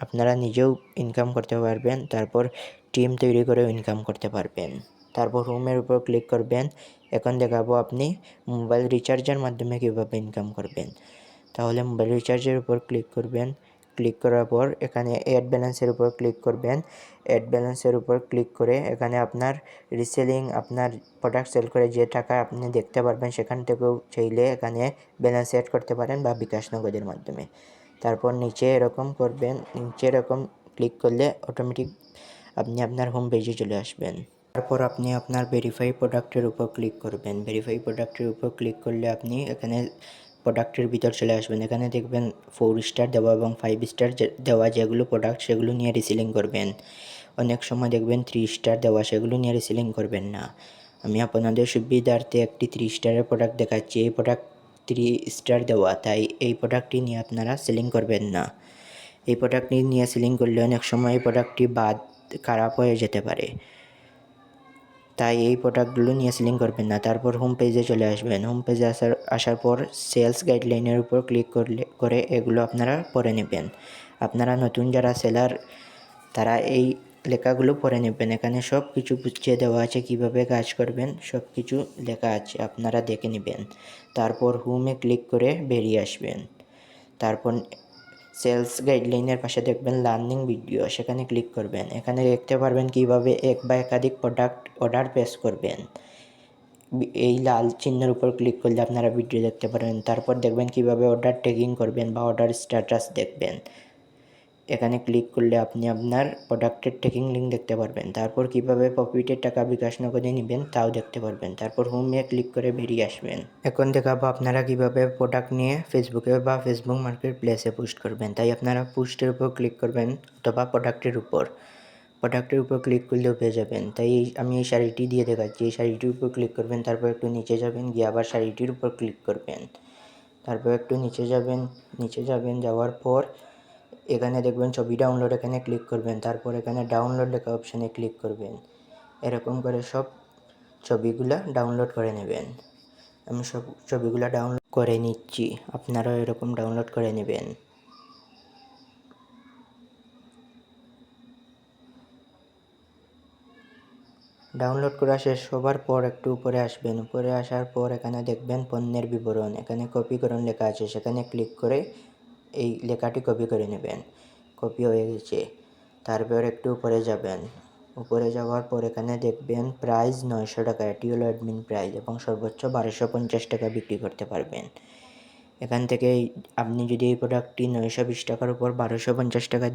আপনারা নিজেও ইনকাম করতে পারবেন, তারপর টিম তৈরি করেও ইনকাম করতে পারবেন। তারপর হোমের উপর ক্লিক করবেন, এখন দেখাবো আপনি মোবাইল রিচার্জের মাধ্যমে কীভাবে ইনকাম করবেন। তাহলে মোবাইল রিচার্জের উপর ক্লিক করবেন ক্লিক করার পর এখানে অ্যাড ব্যালেন্সের উপর ক্লিক করবেন। অ্যাড ব্যালেন্সের উপর ক্লিক করে এখানে আপনার রিসেলিং আপনার প্রোডাক্ট সেল করে যে টাকা আপনি দেখতে পারবেন, সেখান থেকেও চাইলে এখানে ব্যালেন্স অ্যাড করতে পারেন বা বিকাশ নগদের মাধ্যমে। তারপর নিচে এরকম করবেন, নিচে এরকম ক্লিক করলে অটোমেটিক আপনি আপনার হোম পেজে চলে আসবেন। তারপর আপনি আপনার ভেরিফাই প্রোডাক্টের উপর ক্লিক করবেন। ভেরিফাই প্রোডাক্টের উপর ক্লিক করলে আপনি এখানে প্রোডাক্টের ভিতর চলে আসবেন। এখানে দেখবেন ফোর স্টার দেওয়া এবং ফাইভ স্টার দেওয়া যেগুলো প্রোডাক্ট সেগুলো নিয়ে রিসিলিং করবেন। অনেক সময় দেখবেন থ্রি স্টার দেওয়া সেগুলো নিয়ে রিসিলিং করবেন না। আমি আপনাদের সুবিধার্থে একটি থ্রি স্টারের প্রোডাক্ট দেখাচ্ছি। এই প্রোডাক্ট থ্রি স্টার দেওয়া, তাই এই প্রোডাক্টটি নিয়ে আপনারা সেলিং করবেন না। এই প্রোডাক্টটি নিয়ে সেলিং করলে অনেক সময় এই প্রোডাক্টটি বাদ, খারাপ হয়ে যেতে পারে। তাই এই প্রোডাক্টগুলো নিয়ে সেলিং করবেন না। তারপর হোম পেজে চলে আসবেন। হোম পেজে আসার আসার পর সেলস গাইডলাইনের উপর ক্লিক করলে, করে এগুলো আপনারা পরে নেবেন। আপনারা নতুন যারা সেলার তারা এই লেখাগুলো পড়ে নেবেন। এখানে সব কিছু বুঝিয়ে দেওয়া আছে, কীভাবে কাজ করবেন সব কিছু লেখা আছে, আপনারা দেখে নেবেন। তারপর হোমে ক্লিক করে বেরিয়ে আসবেন। তারপর সেলস গাইডলাইনের পাশে দেখবেন লার্নিং ভিডিও সেখানে ক্লিক করবেন। এখানে দেখতে পারবেন কীভাবে এক বা একাধিক প্রোডাক্ট অর্ডার প্লেস করবেন। এই লাল চিহ্নের উপর ক্লিক করলে আপনারা ভিডিও দেখতে পারবেন। তারপর দেখবেন কীভাবে অর্ডার ট্যাগিং করবেন বা অর্ডার স্ট্যাটাস দেখবেন। এখানে ক্লিক করলে আপনি আপনার প্রোডাক্টের ট্রেকিং লিঙ্ক দেখতে পারবেন। তারপর কীভাবে প্রফিটের টাকা বিকাশ নগদে নেবেন তাও দেখতে পারবেন। তারপর হোমে ক্লিক করে বেরিয়ে আসবেন। এখন দেখাবো আপনারা কীভাবে প্রোডাক্ট নিয়ে ফেসবুকে বা ফেসবুক মার্কেট প্লেসে পোস্ট করবেন। তাই আপনারা পোস্টের উপর ক্লিক করবেন অথবা প্রোডাক্টের উপর। প্রোডাক্টের উপর ক্লিক করলেও পেয়ে যাবেন। তাই আমি এই শাড়িটি দিয়ে দেখাচ্ছি। এই শাড়িটির উপর ক্লিক করবেন, তারপর একটু নিচে যাবেন, গিয়ে আবার শাড়িটির উপর ক্লিক করবেন। তারপর একটু নিচে যাবেন নিচে যাবেন, যাওয়ার পর এখানে দেখবেন ছবি ডাউনলোড এখানে ক্লিক করবেন, তারপর এখানে ডাউনলোড লেখা অপশানে ক্লিক করবেন। এরকম করে সব ছবিগুলা ডাউনলোড করে নেবেন। আমি সব ছবিগুলা ডাউনলোড করে নিচ্ছি, আপনারাও এরকম ডাউনলোড করে নেবেন। ডাউনলোড করা শেষ হবার পর একটু উপরে আসবেন। উপরে আসার পর এখানে দেখবেন পণ্যের বিবরণ, এখানে কপিকরণ লেখা আছে, সেখানে ক্লিক করে এই লেখাটি কপি করে নেবেন। কপি হয়ে গেছে। তারপর একটু উপরে যাবেন। উপরে যাওয়ার পর এখানে দেখবেন প্রাইস নয়শো টাকা। এটি হলো অ্যাডমিন প্রাইস এবং সর্বোচ্চ বারোশো পঞ্চাশ টাকা বিক্রি করতে পারবেন। এখান থেকে আপনি যদি এই প্রোডাক্টটি নয়শো বিশ টাকার উপর বারোশো পঞ্চাশ টাকা